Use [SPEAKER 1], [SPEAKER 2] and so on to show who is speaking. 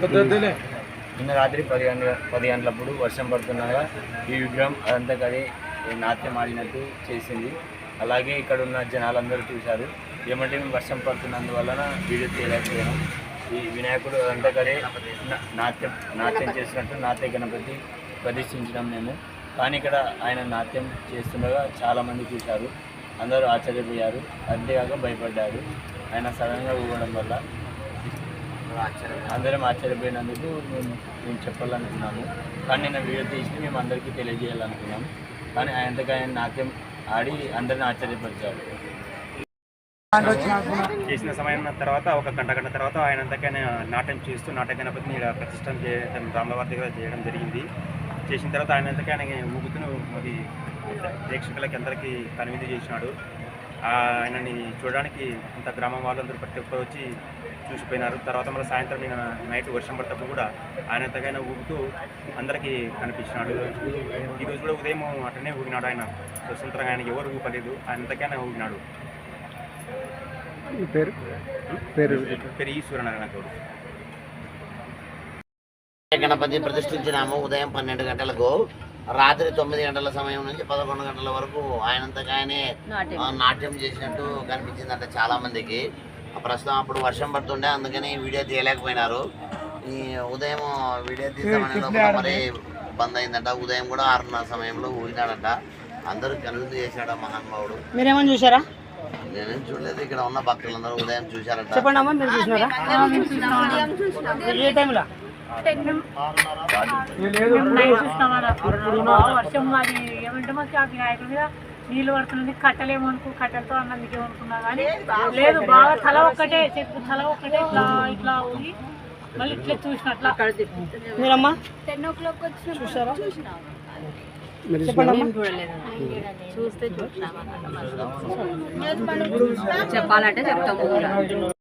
[SPEAKER 1] నిన్న రాత్రి పది గంటల పది గంటలప్పుడు వర్షం పడుతుండగా ఈ విగ్రహం అదంతా కదే నాట్యం ఆడినట్టు చేసింది. అలాగే ఇక్కడ ఉన్న జనాలందరూ చూశారు. ఏమంటే మేము వర్షం పడుతున్నందువలన వీడియో తీయలేకపోయాం. ఈ వినాయకుడు అదంతా కదే నాట్యం నాట్యం చేసినట్టు నాట్య గణపతి ప్రదర్శించడం మేము. కానీ ఇక్కడ ఆయన నాట్యం చేస్తుండగా చాలామంది చూశారు. అందరూ ఆశ్చర్యపోయారు. అంతేకాక భయపడ్డారు. ఆయన సడన్గా ఊగడం వల్ల అందరం ఆశ్చర్యపోయినందుకు మేము మేము చెప్పాలనుకున్నాము కానీ నేను వీడియో తీసి మేము అందరికీ తెలియజేయాలనుకున్నాం. కానీ ఆయనతో ఆయన నాట్యం ఆడి అందరిని ఆశ్చర్యపరిచారు.
[SPEAKER 2] చేసిన సమయం తర్వాత ఒక గంట గంట తర్వాత ఆయన అంతకైనా నాట్యం చేస్తూ నాట్య గణపతిని ఇలా ప్రతిష్టం చేయడం రామలవారి దగ్గర చేయడం జరిగింది. చేసిన తర్వాత ఆయన అంతకైనా ఊగుతూ మరి ప్రేక్షకులకి అందరికీ కనువిందు చేసినాడు. ఆయనని చూడడానికి అంత గ్రామం వాళ్ళందరూ ప్రతి ఒక్కరు వచ్చి చూసిపోయినారు. తర్వాత మళ్ళీ సాయంత్రం నిన్న నైట్ వర్షం పడటప్పుడు కూడా ఆయన ఎంతకైనా ఊగుతూ అందరికీ కనిపించినాడు. ఈరోజు కూడా ఉదయం అటనే ఊగినాడు ఆయన. స్వతంత్రంగా ఆయన ఎవరు ఊపలేదు. ఆయన ఎంతకైనా ఊగినాడు.
[SPEAKER 3] పేరు? పేరు
[SPEAKER 2] పేరు ఈశ్వరనారాయణ గౌడ్.
[SPEAKER 4] గణపతి ప్రతిష్ఠించినాము ఉదయం పన్నెండు గంటలకు. రాత్రి తొమ్మిది గంటల సమయం నుంచి పదకొండు గంటల వరకు ఆయనంతగా ఆయనే నాట్యం చేసినట్టు కనిపించిందంట చాలా మందికి ఆ ప్రస్తుతం అప్పుడు వర్షం పడుతుండే అందుకని వీడియో తీయలేకపోయినారు. ఈ ఉదయం వీడియో తీద్దామనే లోపల మరి బంద్ అయిందంట. ఉదయం కూడా ఆరున్నర సమయంలో ఊగినాడంట. అందరూ కనువిందు చేశాడు మహానుభావుడు.
[SPEAKER 5] మీరేమని చూసారా
[SPEAKER 4] నేనేం చూడలేదు ఇక్కడ ఉన్న భక్తులందరూ ఉదయం చూశారంట.
[SPEAKER 5] చెప్పండి అమ్మ మీరు చూసినారా? ఏ టైంలో?
[SPEAKER 6] వర్షం అది ఏమంటే మాకు ఆ వినాయకుడి మీద నీళ్ళు పడుతుంది కట్టలేము అనుకో కట్టెలతో అన్నందుకు ఏమనుకున్నా కానీ లేదు బాగా తల ఒక్కటే చెట్టు తల ఒక్కటే ఇట్లా ఇట్లా ఊగి మళ్ళీ ఇట్లా చూసినట్లా
[SPEAKER 5] మీరమ్మా?
[SPEAKER 6] టెన్ ఓ క్లాక్ వచ్చిన
[SPEAKER 5] చూసారా?
[SPEAKER 6] చూస్తే? చెప్పాలంటే చెప్తాము